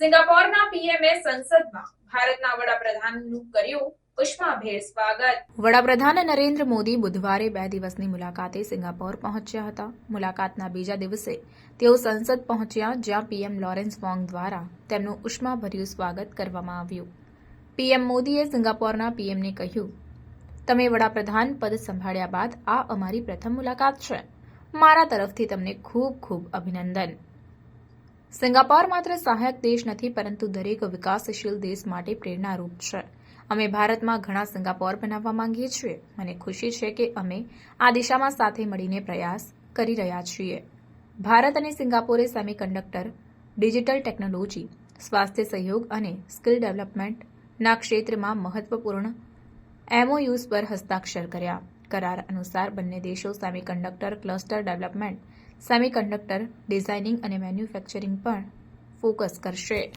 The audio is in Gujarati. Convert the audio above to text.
સિંગાપોરના પીએમએ સંસદમાં ભારતના વડાપ્રધાનનું કર્યું ઉષ્માભેર વડાપ્રધાન નરેન્દ્ર મોદી બુધવારે બે દિવસની મુલાકાતે સિંગાપોર પહોંચ્યા હતા. મુલાકાતના બીજા દિવસે તેઓ સંસદ પહોંચ્યા જ્યાં પીએમ લોરેન્સ વોંગ દ્વારા તેમનું ઉષ્માભર્યું સ્વાગત કરવામાં આવ્યું. પીએમ મોદીએ સિંગાપોરના પીએમને કહ્યું, તમે વડાપ્રધાન પદ સંભાળ્યા બાદ આ અમારી પ્રથમ મુલાકાત છે. મારા તરફથી તમને ખૂબ ખૂબ અભિનંદન. સિંગાપોર માત્ર સહાયક દેશ નથી, પરંતુ દરેક વિકાસશીલ દેશ માટે પ્રેરણારૂપ છે. અમે ભારતમાં ઘણા સિંગાપોર બનાવવા માંગીએ છીએ મને ખુશી છે કે અમે આ દિશામાં સાથે મળીને પ્રયાસ કરી રહ્યા છીએ. ભારત અને સિંગાપોરે સેમિકન્ડક્ટર, ડિજિટલ ટેકનોલોજી, સ્વાસ્થ્ય સહયોગ અને સ્કિલ ડેવલપમેન્ટના ક્ષેત્રમાં મહત્વપૂર્ણ એમઓયુઝ પર હસ્તાક્ષર કર્યા. કરાર અનુસાર બંને દેશો semiconductor cluster development semiconductor designing અને મેન્યુફેક્ચરિંગ પર ફોકસ કરશે.